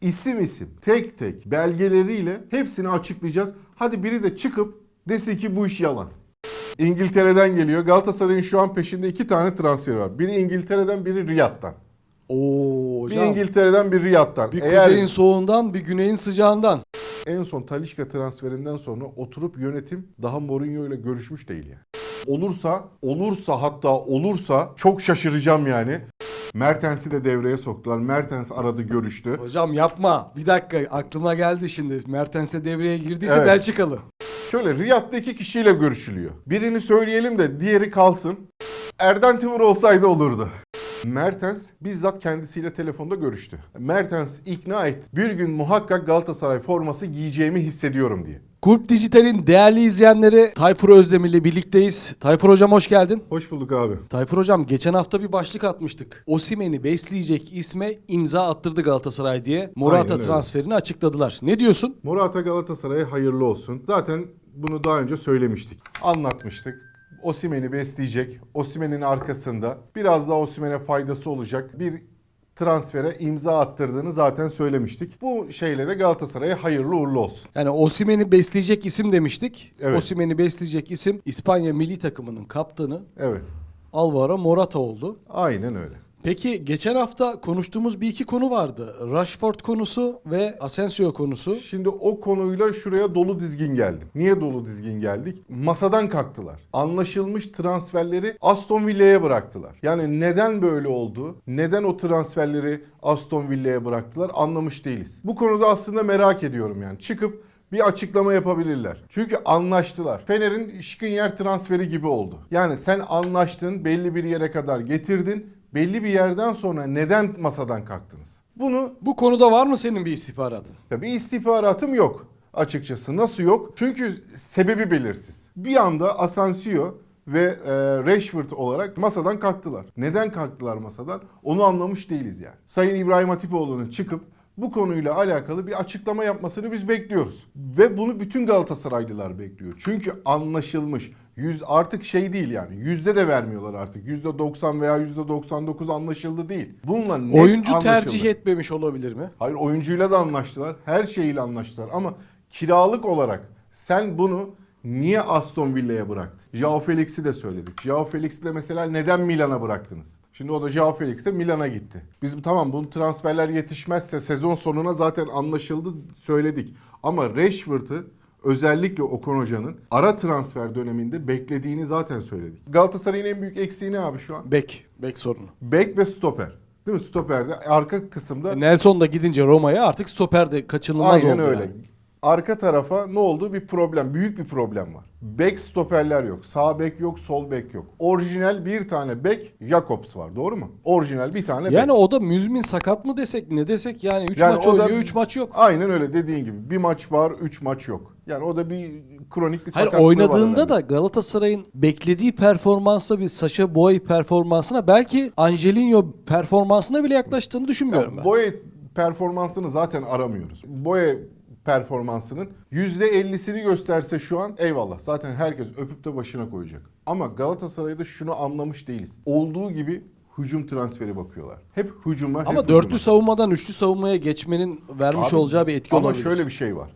İsim isim, tek tek, belgeleriyle hepsini açıklayacağız. Hadi biri de çıkıp desin ki bu iş yalan. İngiltere'den geliyor. Galatasaray'ın şu an peşinde iki tane transferi var. Biri İngiltere'den, biri Riyad'dan. Oo Bir hocam. İngiltere'den, bir Riyad'dan. Bir Eğer kuzeyin soğuğundan bir güneyin sıcağından. en son Talisca transferinden sonra oturup yönetim daha Mourinho ile görüşmüş değil yani. Olursa, olursa hatta olursa çok şaşıracağım yani. Mertens'i de devreye soktular. Mertens aradı görüştü. Hocam yapma. Bir dakika aklıma geldi şimdi. Mertens de devreye girdiyse Evet. Belçikalı. Şöyle Riyad'da iki kişiyle görüşülüyor. Birini söyleyelim de diğeri kalsın. Erden Timur olsaydı olurdu. Mertens bizzat kendisiyle telefonda görüştü. Mertens ikna et. Bir gün muhakkak Galatasaray forması giyeceğimi hissediyorum diye. Kulüp Dijital'in değerli izleyenleri Tayfur Özdemir ile birlikteyiz. Tayfur hocam hoş geldin. Hoş bulduk abi. Tayfur hocam geçen hafta bir başlık atmıştık. Osimhen'i besleyecek isme imza attırdı Galatasaray diye. Morata Aynen transferini açıkladılar. Ne diyorsun? Morata Galatasaray'a hayırlı olsun. Zaten bunu daha önce söylemiştik. Anlatmıştık. Osimhen'i besleyecek. Osimhen'in arkasında biraz daha Osimhen'e faydası olacak bir transfere imza attırdığını zaten söylemiştik. Bu şeyle de Galatasaray'a hayırlı uğurlu olsun. Yani Osimhen'i besleyecek isim demiştik. Evet. Osimhen'i besleyecek isim İspanya milli takımının kaptanı Evet. Alvaro Morata oldu. Aynen öyle. Peki geçen hafta konuştuğumuz bir iki konu vardı. Rashford konusu ve Asensio konusu. Şimdi o konuyla şuraya dolu dizgin geldim. Niye dolu dizgin geldik? Masadan kalktılar. Anlaşılmış transferleri Aston Villa'ya bıraktılar. Yani neden böyle oldu? Neden o transferleri Aston Villa'ya bıraktılar? Anlamış değiliz. Bu konuda aslında merak ediyorum yani. Çıkıp bir açıklama yapabilirler. Çünkü anlaştılar. Fener'in Şikrinyar transferi gibi oldu. Yani sen anlaştın, belli bir yere kadar getirdin. Belli bir yerden sonra neden masadan kalktınız? Bunu Bu konuda var mı senin bir istihbaratın? ya bir istihbaratım yok açıkçası. Nasıl yok? Çünkü sebebi belirsiz. Bir anda Asensio ve e, Rashford olarak masadan kalktılar. Neden kalktılar masadan? Onu anlamış değiliz yani. Sayın İbrahim Hatipoğlu'nun çıkıp bu konuyla alakalı bir açıklama yapmasını biz bekliyoruz. Ve bunu bütün Galatasaraylılar bekliyor. Çünkü anlaşılmış. Yüz artık şey değil yani. Yüzde de vermiyorlar artık. Yüzde 90 veya yüzde 99 anlaşıldı değil. Bununla net Oyuncu anlaşıldı. tercih etmemiş olabilir mi? Hayır oyuncuyla da anlaştılar. Her şeyiyle anlaştılar ama kiralık olarak sen bunu niye Aston Villa'ya bıraktın? Joao Felix'i de söyledik. Joao Felix'i de mesela neden Milan'a bıraktınız? Şimdi o da Joao Felix de Milan'a gitti. Biz tamam bu transferler yetişmezse sezon sonuna zaten anlaşıldı söyledik. Ama Rashford'ı özellikle Okan Hoca'nın ara transfer döneminde beklediğini zaten söyledik. Galatasaray'ın en büyük eksiği ne abi şu an? Bek, bek sorunu. Bek ve stoper. Değil mi? Stoperde arka kısımda Nelson da gidince Roma'ya artık stoper de kaçınılmaz Aynen oldu. öyle. yani. Arka tarafa ne oldu? Bir problem. Büyük bir problem var. Bek stoperler yok. Sağ bek yok, sol bek yok. Orijinal bir tane bek Jakobs var. Doğru mu? Orijinal bir tane Yani bek. o da müzmin sakat mı desek ne desek yani 3 Yani maç oynuyor 3 maç yok. Aynen öyle dediğin gibi. Bir maç var, üç maç yok. Yani o da bir kronik bir Hayır sakatlığı var oynadığında herhalde. da Galatasaray'ın beklediği performansla bir Sacha Boey performansına belki Angelino performansına bile yaklaştığını düşünmüyorum ben. Boye performansını zaten aramıyoruz. Boye performansının %50'sini gösterse şu an eyvallah. Zaten herkes öpüp de başına koyacak. Ama Galatasaray'da şunu anlamış değiliz. Olduğu gibi hücum transferi bakıyorlar. Hep hücuma, hep Ama hücuma. dörtlü savunmadan üçlü savunmaya geçmenin vermiş Abi, olacağı bir etki ama olabilir. şöyle bir şey var.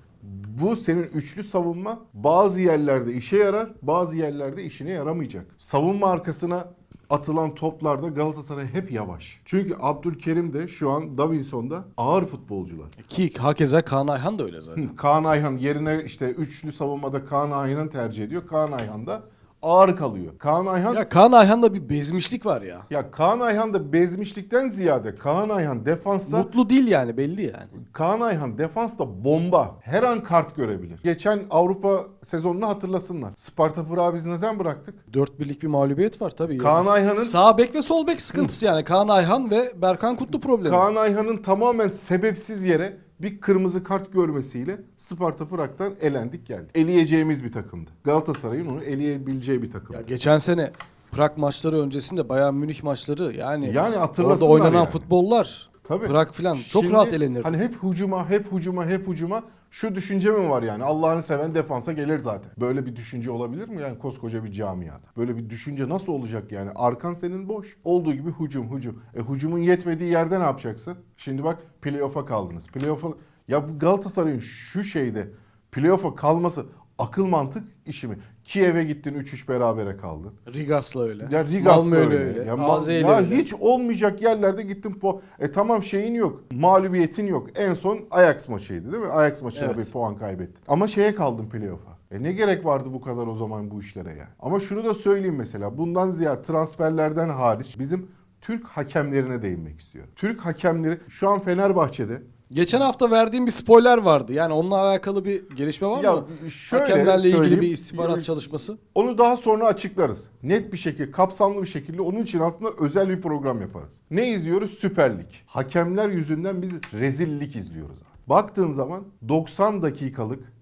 Bu senin üçlü savunma bazı yerlerde işe yarar, bazı yerlerde işine yaramayacak. Savunma arkasına atılan toplarda Galatasaray hep yavaş. Çünkü Abdülkerim de şu an Davinson da ağır futbolcular. Ki hakeza Kaan Ayhan da öyle zaten. Hı, Kaan Ayhan yerine işte üçlü savunmada Kaan Ayhan'ı tercih ediyor. Kaan Ayhan da ağır kalıyor. Kaan Ayhan Ya Kaan Ayhan'da bir bezmişlik var ya. ya Kaan Ayhan da bezmişlikten ziyade Kaan Ayhan defansta Mutlu değil yani belli yani. Kaan Ayhan defansta bomba. Her an kart görebilir. Geçen Avrupa sezonunu hatırlasınlar. Sparta Prag'ı biz neden bıraktık? Dört birlik bir mağlubiyet var tabii. Kaan yani. Ayhan'ın- Sağ bek ve sol bek sıkıntısı yani. Kaan Ayhan ve Berkan Kutlu problemi. Kaan Ayhan'ın tamamen sebepsiz yere bir kırmızı kart görmesiyle Sparta Prag'dan elendik geldik. Eleyeceğimiz bir takımdı. Galatasaray'ın onu eleyebileceği bir takımdı. Ya geçen sene Prag maçları öncesinde Bayern Münih maçları yani, Yani orada oynanan yani. futbollar Tabii. Bırak filan. Çok Şimdi rahat elenir. Hani hep hücuma, hep hücuma, hep hücuma. Şu düşünce mi var yani? Allah'ını seven defansa gelir zaten. Böyle bir düşünce olabilir mi yani koskoca bir camiada? Böyle bir düşünce nasıl olacak yani? Arkan senin boş. Olduğu gibi hücum, hücum. E hücumun yetmediği yerde ne yapacaksın? Şimdi bak playoff'a kaldınız. Playoff'a ya bu Galatasaray'ın şu şeyde playoff'a kalması akıl mantık işi mi? Kiev'e gittin 3-3 berabere kaldın. Rigas'la öyle. Ya Rigas Malmö öyle. öyle. Ya, Mal- AZ ile ya öyle. hiç olmayacak yerlerde gittin po. E tamam şeyin yok. Mağlubiyetin yok. En son Ajax maçıydı değil mi? Ajax maçında Evet. bir puan kaybettin. Ama şeye kaldın playoff'a. E ne gerek vardı bu kadar o zaman bu işlere yani? Ama şunu da söyleyeyim mesela. Bundan ziyade transferlerden hariç bizim Türk hakemlerine değinmek istiyorum. Türk hakemleri şu an Fenerbahçe'de Geçen hafta verdiğim bir spoiler vardı. Yani onunla alakalı bir gelişme var Ya mı? şöyle Hakemlerle ilgili söyleyeyim. bir istihbarat çalışması. Onu daha sonra açıklarız. Net bir şekilde, kapsamlı bir şekilde onun için aslında özel bir program yaparız. Ne izliyoruz? Süper Lig. Hakemler yüzünden biz rezillik izliyoruz. Baktığın zaman 90 dakikalık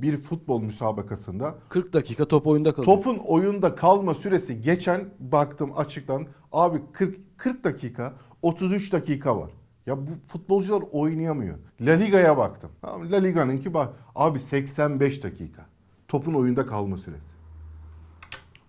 bir futbol müsabakasında 40 dakika top oyunda kalıyor. topun oyunda kalma süresi geçen baktım açıktan abi 40 40 dakika 33 dakika var. Ya bu futbolcular oynayamıyor. La Liga'ya baktım. Tamam, La Liga'nınki bak abi 85 dakika. Topun oyunda kalma süresi.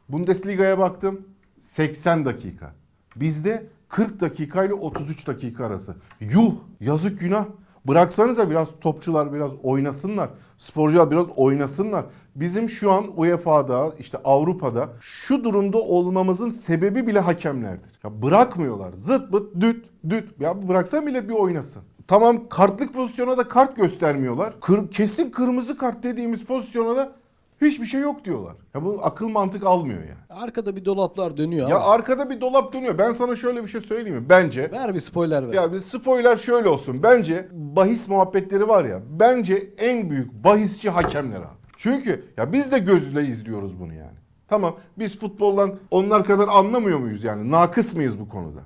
Bundesliga'ya baktım 80 dakika. Bizde 40 dakika ile 33 dakika arası. Yuh yazık günah. Bıraksanıza biraz topçular biraz oynasınlar. Sporcular biraz oynasınlar. Bizim şu an UEFA'da işte Avrupa'da şu durumda olmamızın sebebi bile hakemlerdir. Ya bırakmıyorlar. Zıt bıt düt düt. Ya bıraksa millet bir oynasın. Tamam kartlık pozisyona da kart göstermiyorlar. Kır, kesin kırmızı kart dediğimiz pozisyona da hiçbir şey yok diyorlar. Ya bu akıl mantık almıyor yani. Arkada bir dolaplar dönüyor Ya ama. arkada bir dolap dönüyor. Ben sana şöyle bir şey söyleyeyim mi? Bence Ver bir spoiler ver. ya bir spoiler şöyle olsun. Bence bahis muhabbetleri var ya. Bence en büyük bahisçi hakemler abi. Çünkü ya biz de gözle izliyoruz bunu yani. Tamam biz futboldan onlar kadar anlamıyor muyuz yani? Nakıs mıyız bu konuda?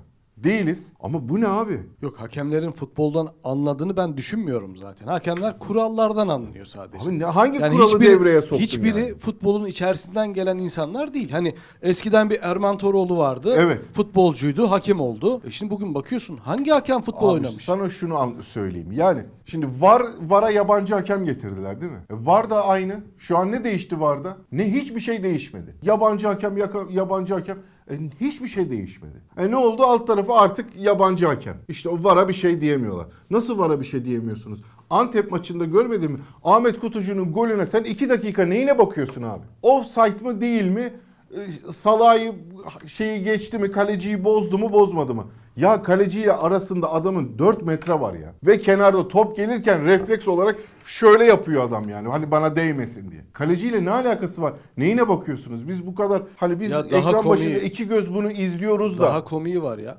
Değiliz. Ama bu ne abi? Yok hakemlerin futboldan anladığını ben düşünmüyorum zaten. Hakemler kurallardan anlıyor sadece. Abi ne, hangi Yani kuralı hiçbiri, devreye soktun hiçbiri yani? futbolun içerisinden gelen insanlar değil. Hani eskiden bir Erman Toroğlu vardı. Evet. Futbolcuydu, hakem oldu. E şimdi bugün bakıyorsun hangi hakem futbol Abi oynamış? Sana şunu an- söyleyeyim. Yani şimdi VAR VAR'a yabancı hakem getirdiler değil mi? E, VAR da aynı. Şu an ne değişti VAR'da? Ne hiçbir şey değişmedi. Yabancı hakem yaka- yabancı hakem e, hiçbir şey değişmedi. E ne oldu? Alt tarafı artık yabancı hakem. İşte o VAR'a bir şey diyemiyorlar. Nasıl VAR'a bir şey diyemiyorsunuz? Antep maçında görmedin mi? Ahmet Kutucu'nun golüne sen 2 dakika neyine bakıyorsun abi? Offside mı değil mi? E, Salah'ı şeyi geçti mi? Kaleciyi bozdu mu bozmadı mı? Ya kaleciyle arasında adamın 4 metre var ya. Ve kenarda top gelirken refleks olarak şöyle yapıyor adam yani. Hani bana değmesin diye. Kaleciyle ne alakası var? Neyine bakıyorsunuz? Biz bu kadar hani biz Ya daha ekran komiği- başında iki göz bunu izliyoruz da. Daha komiği var ya.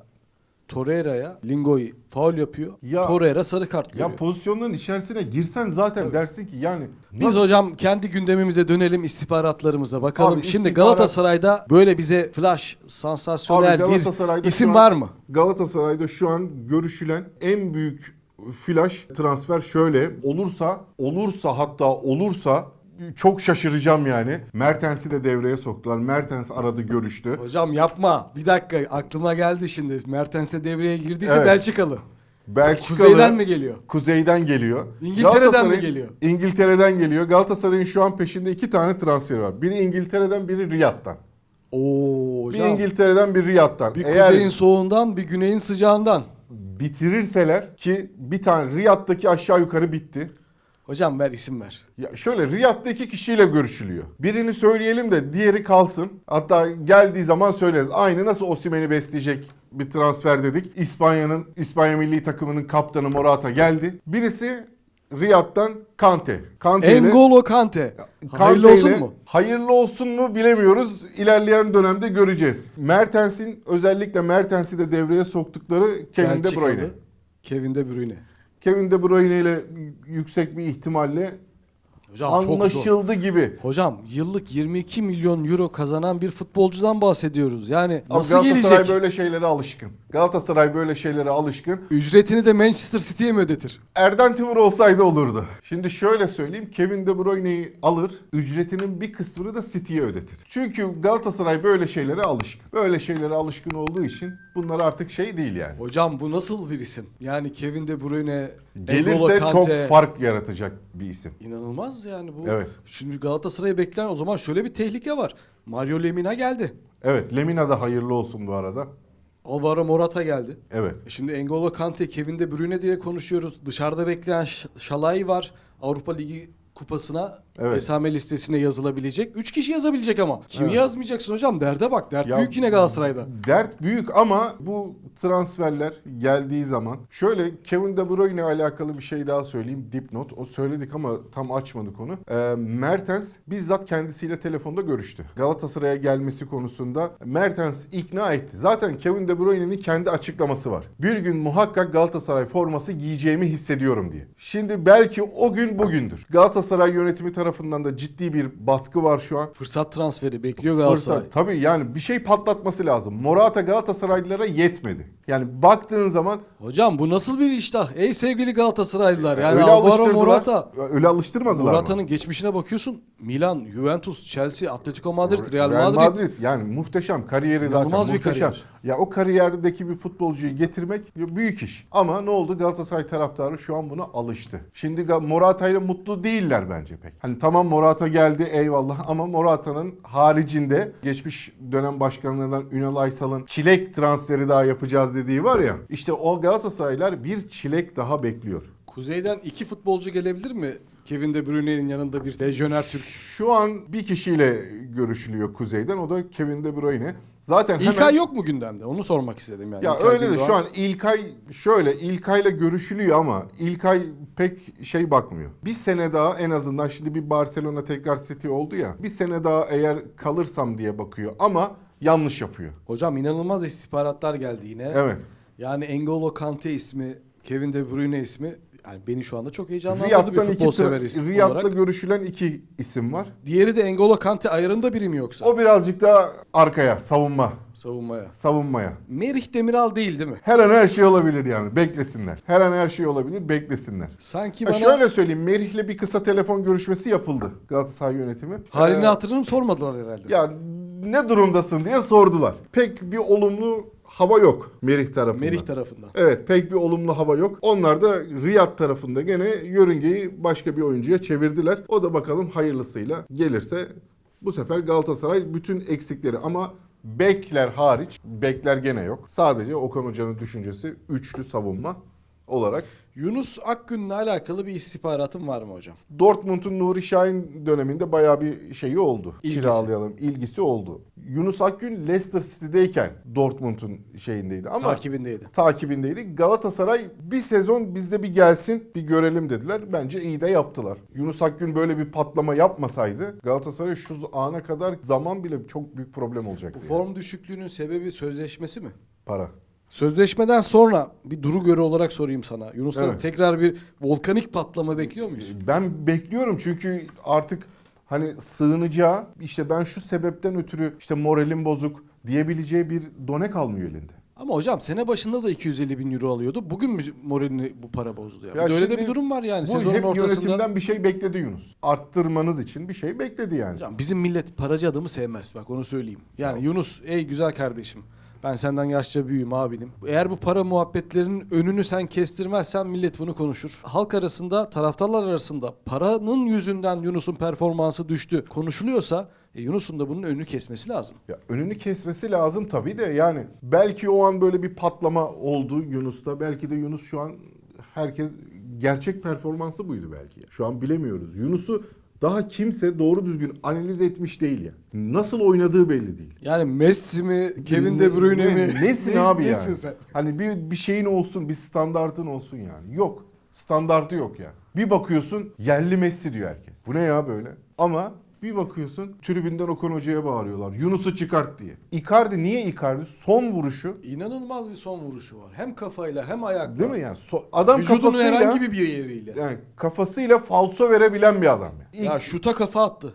Torreira'ya Lingo'yu faul yapıyor. Ya- Torreira sarı kart görüyor. ya pozisyonların içerisine girsen zaten dersin ki yani Biz hocam kendi gündemimize dönelim istihbaratlarımıza bakalım. Abi Şimdi istihbarat- Galatasaray'da böyle bize flash, sansasyonel bir isim var mı? Galatasaray'da şu an görüşülen en büyük flash transfer şöyle olursa olursa hatta olursa çok şaşıracağım yani. Mertens'i de devreye soktular. Mertens aradı görüştü. Hocam yapma. Bir dakika aklıma geldi şimdi. Mertens de devreye girdiyse Evet. Belçikalı. Belçikalı Kuzeyden mi geliyor? Kuzeyden geliyor. İngiltere'den mi geliyor? İngiltere'den geliyor. Galatasaray'ın şu an peşinde iki tane transferi var. Biri İngiltere'den, biri Riyad'dan. Oo Bir hocam. İngiltere'den, bir Riyad'dan. bir Eğer kuzeyin soğuğundan bir güneyin sıcağından. bitirirseler ki bir tane Riyad'daki aşağı yukarı bitti. Hocam ver isim ver. Ya şöyle Riyad'da iki kişiyle görüşülüyor. Birini söyleyelim de diğeri kalsın. Hatta geldiği zaman söyleriz. Aynı nasıl Osimhen'i besleyecek bir transfer dedik. İspanya'nın İspanya milli takımının kaptanı Morata geldi. Birisi Riyad'dan Kante. Kante ile- Engolo Kante. Kante Hayırlı olsun ile- mu? Hayırlı olsun mu bilemiyoruz. İlerleyen dönemde göreceğiz. Mertens'in özellikle Mertens'i de devreye soktukları Kevin De Belçikalı. Bruyne. Kevin De Bruyne. Kevin De Bruyne ile yüksek bir ihtimalle Hocam anlaşıldı gibi. Hocam yıllık 22 milyon euro kazanan bir futbolcudan bahsediyoruz. Yani nasıl Galatasaray gelecek? böyle şeylere alışkın. Galatasaray böyle şeylere alışkın. Ücretini de Manchester City'ye mi ödetir? Erden Timur olsaydı olurdu. Şimdi şöyle söyleyeyim. Kevin De Bruyne'yi alır. Ücretinin bir kısmını da City'ye ödetir. Çünkü Galatasaray böyle şeylere alışkın. Böyle şeylere alışkın olduğu için bunlar artık şey değil yani. Hocam bu nasıl bir isim? Yani Kevin De Bruyne, Gelirse çok Kante. fark yaratacak bir isim. İnanılmaz yani bu. Evet. Şimdi Galatasaray'a bekleyen o zaman şöyle bir tehlike var. Mario Lemina geldi. Evet Lemina da hayırlı olsun bu arada. Alvaro Morata geldi. Evet. E Şimdi N'Golo Kante, Kevin De Bruyne diye konuşuyoruz. Dışarıda bekleyen Şalay var. Avrupa Ligi kupasına Evet. esame listesine yazılabilecek. 3 kişi yazabilecek ama. Kimi Evet. yazmayacaksın hocam? Derde bak. Dert Ya- büyük yine Galatasaray'da. Dert büyük ama bu transferler geldiği zaman şöyle Kevin De Bruyne alakalı bir şey daha söyleyeyim dipnot. O söyledik ama tam açmadık onu. Ee, Mertens bizzat kendisiyle telefonda görüştü. Galatasaray'a gelmesi konusunda Mertens ikna etti. Zaten Kevin De Bruyne'nin kendi açıklaması var. Bir gün muhakkak Galatasaray forması giyeceğimi hissediyorum diye. Şimdi belki o gün bugündür. Galatasaray yönetimi tarafından da ciddi bir baskı var şu an. Fırsat transferi bekliyor Galatasaray. Fırsat. Tabii yani bir şey patlatması lazım. Morata Galatasaraylılara yetmedi. Yani baktığın zaman Hocam bu nasıl bir iştah? Ey sevgili Galatasaraylılar. Yani öyle Alvaro alıştırdılar. Morata. Öyle alıştırmadılar Morata'nın geçmişine bakıyorsun. Milan, Juventus, Chelsea, Atletico Madrid, Real, Madrid. yani muhteşem kariyeri İnanılmaz zaten bir muhteşem. kariyer. Ya o kariyerdeki bir futbolcuyu getirmek büyük iş. Ama ne oldu? Galatasaray taraftarı şu an buna alıştı. Şimdi Morata ile mutlu değiller bence pek. Hani tamam Morata geldi eyvallah ama Morata'nın haricinde geçmiş dönem başkanlarından Ünal Aysal'ın çilek transferi daha yapacağız dediği var ya. İşte o Galatasaraylar bir çilek daha bekliyor. Kuzey'den iki futbolcu gelebilir mi? Kevin De Bruyne'nin yanında bir lejyoner Türk. Şu an bir kişiyle görüşülüyor Kuzey'den. O da Kevin De Bruyne. Zaten hemen... İlkay yok mu gündemde? Onu sormak istedim yani. Ya İlkay öyle de Gündoğan. şu an İlkay şöyle İlkay'la görüşülüyor ama İlkay pek şey bakmıyor. Bir sene daha en azından şimdi bir Barcelona tekrar City oldu ya. Bir sene daha eğer kalırsam diye bakıyor ama yanlış yapıyor. Hocam inanılmaz istihbaratlar geldi yine. Evet. Yani N'Golo Kante ismi, Kevin De Bruyne ismi yani beni şu anda çok heyecanlandırdı bir Riyad'dan iki futbol tra- sever ismi Riyad'da olarak. görüşülen iki isim var. Diğeri de N'Golo Kante ayarında biri mi yoksa? O birazcık daha arkaya savunma Savunmaya. savunmaya. Merih Demiral değil değil mi? Her an her şey olabilir yani. Beklesinler. Her an her şey olabilir. Beklesinler. Sanki Ha bana şöyle söyleyeyim. Merih'le bir kısa telefon görüşmesi yapıldı Galatasaray yönetimi. halini Ee, hatırını mı sormadılar herhalde? Ya ne durumdasın diye sordular. Pek bir olumlu hava yok Merih tarafından. Merih tarafından. Evet pek bir olumlu hava yok. Onlar da Riyad tarafında gene yörüngeyi başka bir oyuncuya çevirdiler. O da bakalım hayırlısıyla gelirse bu sefer Galatasaray bütün eksikleri ama bekler hariç bekler gene yok. Sadece Okan Hoca'nın düşüncesi üçlü savunma olarak. Yunus Akgün'le alakalı bir istihbaratın var mı hocam? Dortmund'un Nuri Şahin döneminde bayağı bir şeyi oldu. İlgisi. Kiralayalım. ilgisi oldu. Yunus Akgün Leicester City'deyken Dortmund'un şeyindeydi ama Takibindeydi. takibindeydi. Galatasaray bir sezon bizde bir gelsin bir görelim dediler. Bence iyi de yaptılar. Yunus Akgün böyle bir patlama yapmasaydı Galatasaray şu ana kadar zaman bile çok büyük problem olacaktı. Bu yani. form düşüklüğünün sebebi sözleşmesi mi? Para. Sözleşmeden sonra bir duru göre olarak sorayım sana. Yunus'tan Evet. tekrar bir volkanik patlama bekliyor muyuz? Ben bekliyorum çünkü artık hani sığınacağı işte ben şu sebepten ötürü işte moralim bozuk diyebileceği bir done kalmıyor elinde. Ama hocam sene başında da 250 bin euro alıyordu. Bugün mü moralini bu para bozdu ya? Ya öyle de bir durum var yani. Bu Sezonun hep ortasında. yönetimden bir şey bekledi Yunus. Arttırmanız için bir şey bekledi yani. Hocam bizim millet paracı adamı sevmez. Bak onu söyleyeyim. Yani Yunus ey güzel kardeşim. Ben senden yaşça büyüğüm abinim. Eğer bu para muhabbetlerinin önünü sen kestirmezsen millet bunu konuşur. Halk arasında, taraftarlar arasında paranın yüzünden Yunus'un performansı düştü konuşuluyorsa e, Yunus'un da bunun önünü kesmesi lazım. Ya önünü kesmesi lazım tabii de yani belki o an böyle bir patlama oldu Yunus'ta. Belki de Yunus şu an herkes gerçek performansı buydu belki. Şu an bilemiyoruz. Yunus'u daha kimse doğru düzgün analiz etmiş değil ya. Nasıl oynadığı belli değil. Yani Messi mi, Kevin De Bruyne Ne- mi? Nesin Ne- abi nesin yani? sen? Hani bir, bir şeyin olsun, bir standartın olsun yani. Yok. Standartı yok ya. Bir bakıyorsun yerli Messi diyor herkes. Bu ne ya böyle? Ama bir bakıyorsun tribünden Okan Hoca'ya bağırıyorlar. Yunus'u çıkart diye. Icardi niye Icardi? Son vuruşu İnanılmaz bir son vuruşu var. Hem kafayla hem ayakla. değil mi yani? So- adam Vücudunun kafasıyla herhangi bir yeriyle. yani kafasıyla falso verebilen bir adam. Yani. İlk- Ya şuta kafa attı.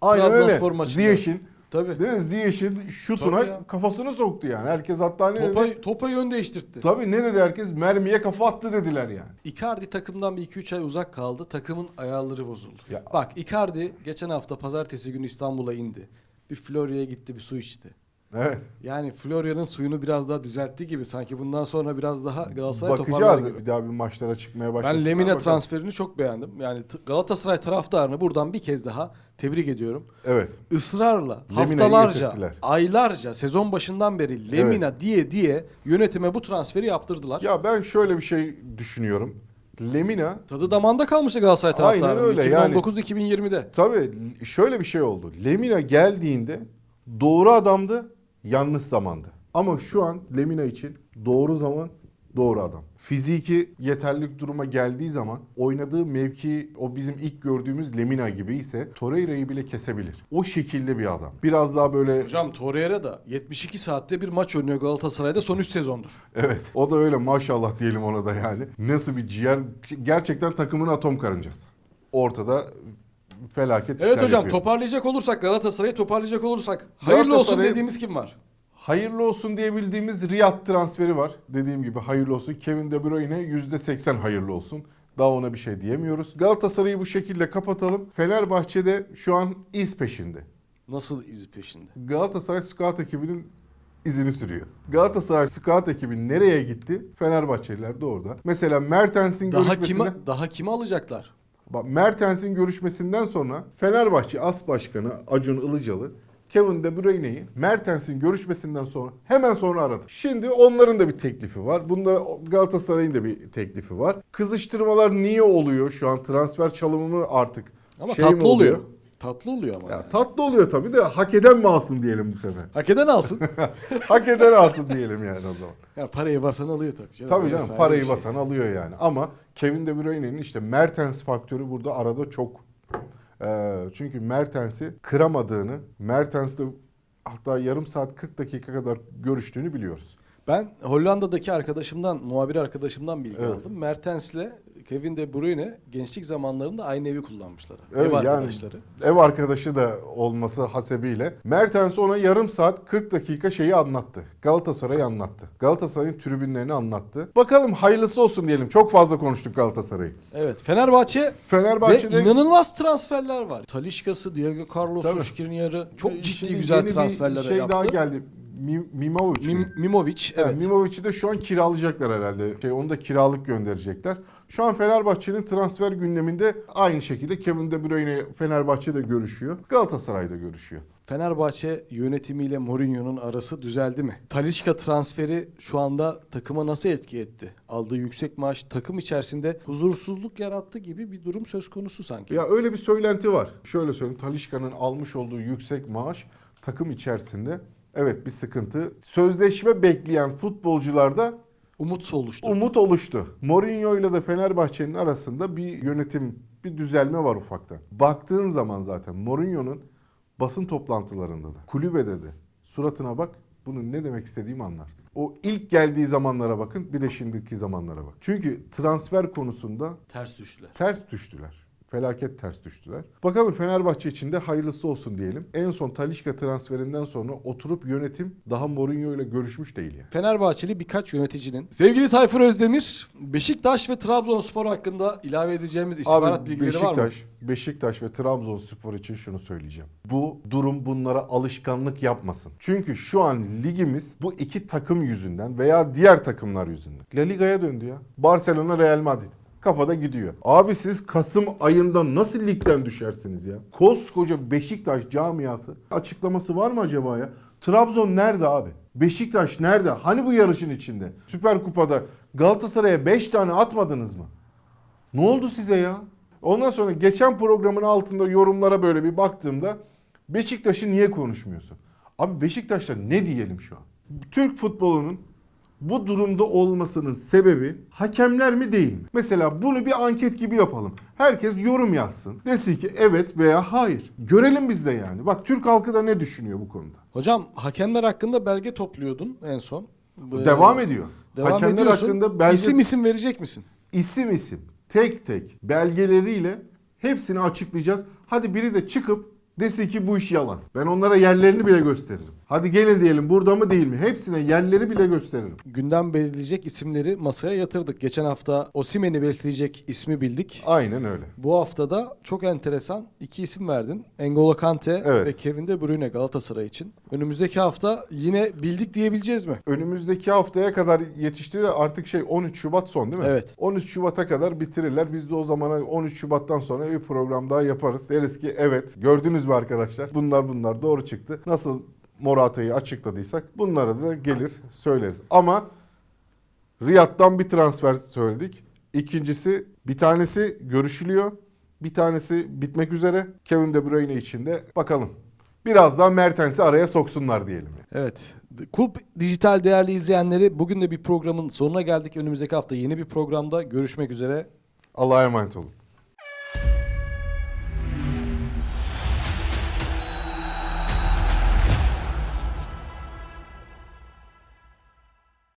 Aynen Trabzonspor öyle. maçında. Ziyech'in Tabii. Değil mi? Ziyech'in şutuna Tabii ya. kafasını soktu yani. Herkes hatta ne dedi? Topa, topa yön değiştirtti. Tabii ne dedi herkes? Mermiye kafa attı dediler yani. Icardi takımdan bir 2-3 ay uzak kaldı. Takımın ayarları bozuldu. Ya- Bak Icardi geçen hafta pazartesi günü İstanbul'a indi. Bir Florya'ya gitti bir su içti. Evet. Yani Florya'nın suyunu biraz daha düzeltti gibi sanki bundan sonra biraz daha Galatasaray toparlar Bakacağız gibi. bir daha bir maçlara çıkmaya başlasın. Ben Lemine transferini çok beğendim. Yani t- Galatasaray taraftarını buradan bir kez daha tebrik ediyorum. Evet. Israrla Lemina'yı haftalarca, getirttiler. aylarca sezon başından beri Lemina diye diye yönetime bu transferi yaptırdılar. Ya ben şöyle bir şey düşünüyorum. Lemina Tadı damanda kalmıştı Galatasaray Aynen taraftarının öyle yani. 2019-2020'de. tabii şöyle bir şey oldu. Lemina geldiğinde doğru adamdı, yanlış zamandı. Ama şu an Lemina için doğru zaman, doğru adam. Fiziki yeterlilik duruma geldiği zaman oynadığı mevki o bizim ilk gördüğümüz Lemina gibi ise Torreira'yı bile kesebilir. O şekilde bir adam. Biraz daha böyle Hocam Torreira da 72 saatte bir maç oynuyor Galatasaray'da son 3 sezondur. Evet. O da öyle maşallah diyelim ona da yani. Nasıl bir ciğer. Gerçekten takımın atom karıncası. Ortada felaket Evet işler hocam yapıyor. toparlayacak olursak Galatasaray'ı toparlayacak olursak hayırlı olsun Galatasaray- dediğimiz kim var? Hayırlı olsun diyebildiğimiz Riyad transferi var. Dediğim gibi hayırlı olsun. Kevin De Bruyne %80 hayırlı olsun. Daha ona bir şey diyemiyoruz. Galatasaray'ı bu şekilde kapatalım. Fenerbahçe'de şu an iz peşinde. Nasıl izi peşinde? Galatasaray scout ekibinin izini sürüyor. Galatasaray scout ekibi nereye gitti? Fenerbahçeliler de orada. Mesela Mertens'in Daha görüşmesine... kime daha kimi alacaklar? Mertens'in görüşmesinden sonra Fenerbahçe As Başkanı Acun Ilıcalı Kevin De Bruyne'yi Mertens'in görüşmesinden sonra hemen sonra aradı. Şimdi onların da bir teklifi var. Bunlara Galatasaray'ın da bir teklifi var. Kızıştırmalar niye oluyor şu an transfer çalımı mı artık Ama şey tatlı oluyor. Tatlı oluyor ama. Ya yani. tatlı oluyor tabii de hak eden mi alsın diyelim bu sefer. Hak eden alsın. hak eden alsın diyelim yani o zaman. ya parayı basan alıyor tabii canım. Tabii canım parayı şey. basan alıyor yani. Ama Kevin De Bruyne'nin işte Mertens faktörü burada arada çok. Ee, çünkü Mertens'i kıramadığını, Mertens'le hatta yarım saat 40 dakika kadar görüştüğünü biliyoruz. Ben Hollanda'daki arkadaşımdan, muhabir arkadaşımdan bilgi Evet. aldım. Mertens'le Kevin De Bruyne gençlik zamanlarında aynı evi kullanmışlar. Evet, Ev yani- arkadaşları. Ev arkadaşı da olması hasebiyle Mertens ona yarım saat 40 dakika şeyi anlattı. Galatasaray'ı anlattı. Galatasaray'ın tribünlerini anlattı. Bakalım hayırlısı olsun diyelim. Çok fazla konuştuk Galatasaray'ı. Evet. Fenerbahçe Fenerbahçe'de ve inanılmaz transferler var. Talişka'sı, Diego Carlos'u. Skriniar'ı çok ciddi Şimdi güzel yeni bir transferler şey yaptı. daha geldi. Mi- Mimovic. mi? Mim- Mimovic, Evet. evet. Mimovic'i de şu an kiralayacaklar herhalde. Şey, onu da kiralık gönderecekler. Şu an Fenerbahçe'nin transfer gündeminde aynı şekilde Kevin De Bruyne Fenerbahçe'de görüşüyor. Galatasaray'da görüşüyor. Fenerbahçe yönetimiyle Mourinho'nun arası düzeldi mi? Talişka transferi şu anda takıma nasıl etki etti? Aldığı yüksek maaş takım içerisinde huzursuzluk yarattı gibi bir durum söz konusu sanki. Ya öyle bir söylenti var. Şöyle söyleyeyim. Talişka'nın almış olduğu yüksek maaş takım içerisinde evet bir sıkıntı. Sözleşme bekleyen futbolcularda Umut oluştu. umut oluştu. Mourinho ile de Fenerbahçe'nin arasında bir yönetim, bir düzelme var ufaktan. Baktığın zaman zaten Mourinho'nun basın toplantılarında da, kulübede de suratına bak. Bunun ne demek istediğimi anlarsın. O ilk geldiği zamanlara bakın bir de şimdiki zamanlara bak. Çünkü transfer konusunda Ters düştüler. ters düştüler. Felaket ters düştüler. Bakalım Fenerbahçe için de hayırlısı olsun diyelim. En son Talişka transferinden sonra oturup yönetim daha Mourinho ile görüşmüş değil yani. Fenerbahçeli birkaç yöneticinin sevgili Tayfur Özdemir, Beşiktaş ve Trabzonspor hakkında ilave edeceğimiz istihbarat Abi bilgileri var mı? Beşiktaş, Beşiktaş ve Trabzonspor için şunu söyleyeceğim. Bu durum bunlara alışkanlık yapmasın. Çünkü şu an ligimiz bu iki takım yüzünden veya diğer takımlar yüzünden. La Liga'ya döndü ya. Barcelona Real Madrid. Kafada gidiyor. Abi siz Kasım ayında nasıl ligden düşersiniz ya? Koskoca Beşiktaş camiası açıklaması var mı acaba ya? Trabzon nerede abi? Beşiktaş nerede? Hani bu yarışın içinde? Süper Kupa'da Galatasaray'a 5 tane atmadınız mı? Ne oldu size ya? Ondan sonra geçen programın altında yorumlara böyle bir baktığımda Beşiktaş'ı niye konuşmuyorsun? Abi Beşiktaş'ta ne diyelim şu an? Türk futbolunun bu durumda olmasının sebebi hakemler mi değil mi? Mesela bunu bir anket gibi yapalım. Herkes yorum yazsın. Desin ki evet veya hayır. Görelim biz de yani. Bak Türk halkı da ne düşünüyor bu konuda? Hocam hakemler hakkında belge topluyordun en son. Bu- Devam ediyor. Devam Hakemler ediyorsun. hakkında belge İsim isim verecek misin? isim isim tek tek belgeleriyle hepsini açıklayacağız. Hadi biri de çıkıp Desin ki bu iş yalan. Ben onlara yerlerini bile gösteririm. Hadi gelin diyelim burada mı değil mi? Hepsine yerleri bile gösteririm. Gündem belirleyecek isimleri masaya yatırdık. Geçen hafta Osimhen'i besleyecek ismi bildik. Aynen öyle. Bu haftada çok enteresan iki isim verdin. N'Golo Kante Evet. ve Kevin De Bruyne Galatasaray için. Önümüzdeki hafta yine bildik diyebileceğiz mi? Önümüzdeki haftaya kadar yetiştirir artık şey 13 Şubat son değil mi? Evet. 13 Şubat'a kadar bitirirler. Biz de o zamana 13 Şubat'tan sonra bir program daha yaparız. Deriz ki evet gördünüz mü arkadaşlar bunlar bunlar doğru çıktı. Nasıl Morata'yı açıkladıysak bunlara da gelir söyleriz. Ama Riyad'dan bir transfer söyledik. İkincisi bir tanesi görüşülüyor. Bir tanesi bitmek üzere. Kevin De Bruyne için de bakalım. Biraz daha Mertens'i araya soksunlar diyelim. Evet. Kulp Dijital değerli izleyenleri bugün de bir programın sonuna geldik. Önümüzdeki hafta yeni bir programda görüşmek üzere. Allah'a emanet olun.